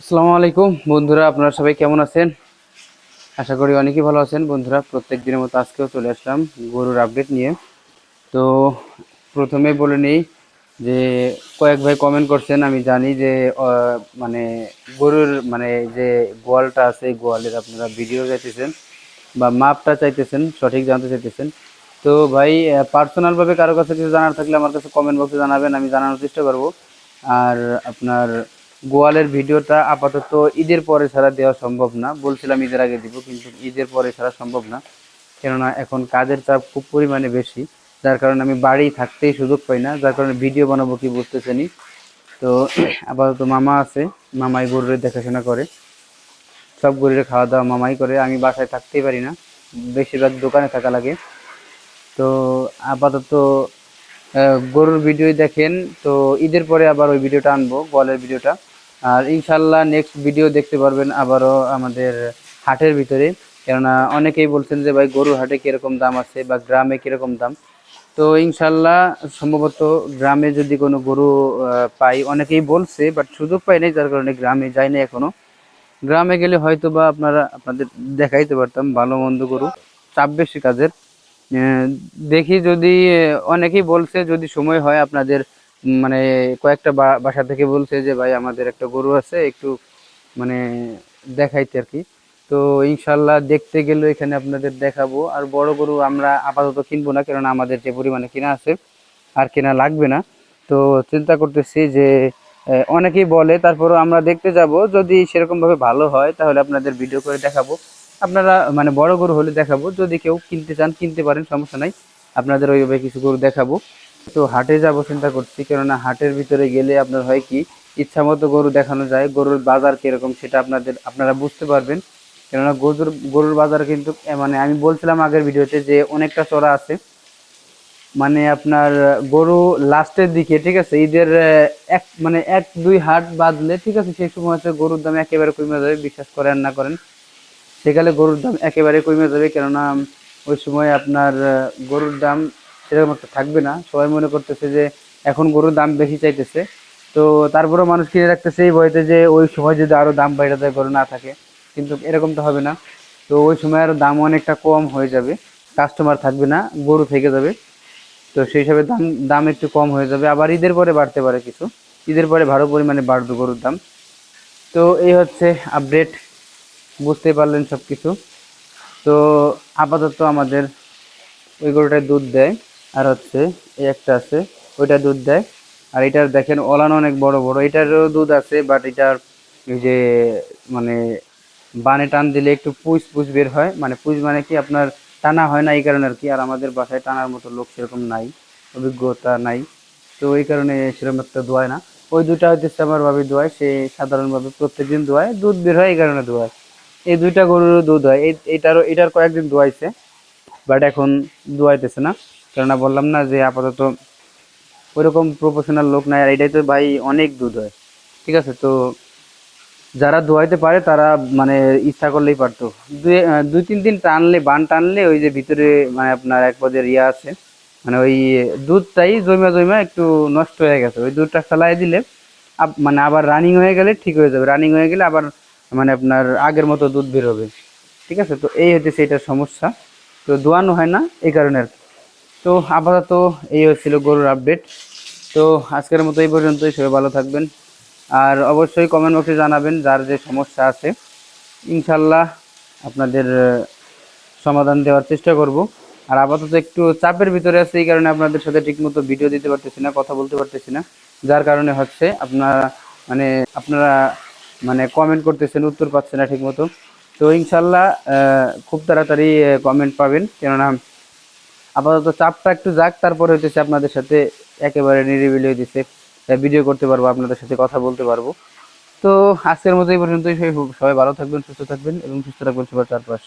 আসসালামু আলাইকুম। বন্ধুরা, আপনারা সবাই কেমন আছেন? আশা করি অনেকেই ভালো আছেন। বন্ধুরা, প্রত্যেক দিনের মতো আজকেও চলে আসলাম গরুর আপডেট নিয়ে। তো প্রথমে বলে নিই যে, কয়েক ভাই কমেন্ট করছেন। আমি জানি যে মানে গরুর মানে যে গোয়ালটা আছে গোয়ালের আপনারা ভিডিও চাইতেছেন বা মাপটা চাইতেছেন, সঠিক জানতে চাইতেছেন। তো ভাই পার্সোনালভাবে কারও কাছে কিছু জানার থাকলে আমার কাছে কমেন্ট বক্সে জানাবেন। আমি জানানোর চেষ্টা করব। আর আপনার গোয়ালের ভিডিওটা আপাতত ঈদের পরে ছাড়া দেওয়া সম্ভব না। বলছিলাম ঈদের আগে দিব, কিন্তু ঈদের পরে ছাড়া সম্ভব না। কেননা এখন কাজের চাপ খুব পরিমাণে বেশি। যার কারণে আমি বাড়ি থাকতেই সুযোগ পাই না। যার কারণে ভিডিও বানাবো কি বুঝতেছেনি তো আপাতত মামা আছে, মামাই গরুরের দেখাশোনা করে। সব গরুরে খাওয়া দাওয়া মামাই করে। আমি বাসায় থাকতেই পারি না। বেশিরভাগ দোকানে থাকা লাগে। তো আপাতত গরুর ভিডিও দেখেন। তো ঈদের পরে আবার ওই ভিডিওটা আনব বলের ভিডিওটা। আর ইনশাল্লাহ নেক্সট ভিডিও দেখতে পারবেন আবারও আমাদের হাটের ভিতরে। কেননা অনেকেই বলছেন যে, ভাই, গরুর হাটে কীরকম দাম আছে বা গ্রামে কীরকম দাম? তো ইনশাল্লাহ সম্ভবত গ্রামে যদি কোনো গরু পাই, অনেকেই বলছে বাট সুযোগ পাই নাই, যার কারণে গ্রামে যাই না এখনও গ্রামে গেলে হয়তো বা আপনারা, আপনাদের দেখাইতে পারতাম, ভালো মন্দ গরু, চাপ বেশি কাজের। দেখি যদি, অনেকেই বলছে, যদি সময় হয় আপনাদের মানে কয়েকটা বাসা থেকে বলছে যে, ভাই, আমাদের একটা গরু আছে, একটু মানে দেখাইতে আর কি। তো ইনশাল্লাহ দেখতে গেলে এখানে আপনাদের দেখাবো। আর বড় গরু আমরা আপাতত কিনবো না, কেননা আমাদের যে পরিমাণে কেনা আছে, আর কেনা লাগবে না। তো চিন্তা করতেছি যে অনেকেই বলে, তারপরও আমরা দেখতে যাব। যদি সেরকমভাবে ভালো হয়, তাহলে আপনাদের ভিডিও করে দেখাবো। আপনারা মানে বড় গরু হলে দেখাবো। যদি কেউ কিনতে চান, কিনতে পারেন, সমস্যা নাই। আপনাদের ওইভাবে কিছু গরু দেখাবো। তো হাটে যাব চিন্তা করছি, কেননা হাটের ভিতরে গেলে আপনার হয় কি, ইচ্ছা মতো গরু দেখানো যায়, গরুর বাজার কীরকম সেটা আপনাদের, আপনারা বুঝতে পারবেন। কেননা গরুর গরুর বাজার কিন্তু মানে আমি বলছিলাম আগের ভিডিওতে যে অনেকটা চড়া আছে। মানে আপনার গরু লাস্টের দিকে, ঠিক আছে, ঈদের এক মানে এক, দুই হাট বাদলে ঠিক আছে, সেই সময় হচ্ছে গরুর দাম একেবারে কমে যাবে, বিশ্বাস করেন না করেন। সেকালে গরুর দাম একেবারে কমে যাবে, কেননা ওই সময় আপনার গরুর দাম সেরকম একটা থাকবে না। সবাই মনে করতেছে যে এখন গরুর দাম বেশি চাইতেছে। তো তারপরেও মানুষ কিনে রাখতেছে এই ভয়তে যে ওই সময় যদি আরও দাম বাইরে যায় গরু না থাকে। কিন্তু এরকম তো হবে না। তো ওই সময় আরও দাম অনেকটা কম হয়ে যাবে। কাস্টমার থাকবে না, গরু থেকে যাবে। তো সেই হিসাবে দাম দাম একটু কম হয়ে যাবে। আবার ঈদের পরে বাড়তে পারে কিছু। ঈদের পরে ভালো পরিমাণে বাড়বে গরুর দাম। তো এই হচ্ছে আপডেট বুঝতে পারলেন সব কিছু তো আপাতত আমাদের ওই গরুটায় দুধ দেয়। আর হচ্ছে এই একটা আছে, ওইটা দুধ দেয়। আর এটার দেখেন ওলান অনেক বড় বড়, এটারও দুধ আছে বাট এটার যে মানে বানে টান দিলে একটু পুষ পুষ বের হয়। মানে পুষ মানে কি আপনার টানা হয় না, এই কারণে আর কি, আর আমাদের বাসায় টানার মতো লোক সেরকম নাই, অভিজ্ঞতা নাই। তো এই কারণে সেরকম একটা দোয়ায় না। ওই দুটা হচ্ছে আমার ভাবি দোয়ায়, সে সাধারণভাবে প্রত্যেকদিন দোয়ায়, দুধ বের হয় এই কারণে দোয়ায়। এই দুইটা গরুরও দুধ হয় এটারও, এটার কয়েকদিন দোয়াইছে বাট এখন দোয়াইতেছে না। কেননা বললাম না যে আপাতত ওইরকম প্রফেশনাল লোক নাই, আর এটাই তো ভাই অনেক দুধ হয়। ঠিক আছে? তো যারা ধোয়াইতে পারে তারা মানে ইচ্ছা করলেই পারতো। দুই তিন দিন টানলে, বান টানলে ওই যে ভিতরে মানে আপনার এক পদের ইয়া আছে মানে ওই দুধটাই জমা জমা একটু নষ্ট হয়ে গেছে। ওই দুধটা ফেলাই দিলে মানে আবার রানিং হয়ে গেলে ঠিক হয়ে যাবে। রানিং হয়ে গেলে আবার মানে আপনার আগের মতো দুধ বের হবে। ঠিক আছে? তো এই হচ্ছে সেটার সমস্যা। তো দোয়ানো হয় না, এই কারণে আর কি। তো আপাতত এই হচ্ছিল গরুর আপডেট তো আজকের মতো এই পর্যন্তই, সবাই ভালো থাকবেন। আর অবশ্যই কমেন্ট বক্সে জানাবেন যার যে সমস্যা আছে। ইনশাল্লাহ আপনাদের সমাধান দেওয়ার চেষ্টা করব। আর আপাতত একটু চাপের ভিতরে আছে, এই কারণে আপনাদের সাথে ঠিকমতো ভিডিও দিতে পারতেছি না, কথা বলতে পারতেছি না। যার কারণে হচ্ছে আপনারা মানে আপনারা মানে কমেন্ট করতেছেন, উত্তর পাচ্ছে না ঠিকমতো। তো ইনশাল্লাহ খুব তাড়াতাড়ি কমেন্ট পাবেন। কেননা আপাতত চাপটা একটু যাক, তারপরে হইতেছে আপনাদের সাথে একেবারে নিরিবিলি হইতেছে ভিডিও করতে পারব, আপনাদের সাথে কথা বলতে পারব। তো আজকের মতো এই পর্যন্তই, সবাই ভালো থাকবেন, সুস্থ থাকবেন এবং সুস্থ রাখবেন সবার চারপাশ।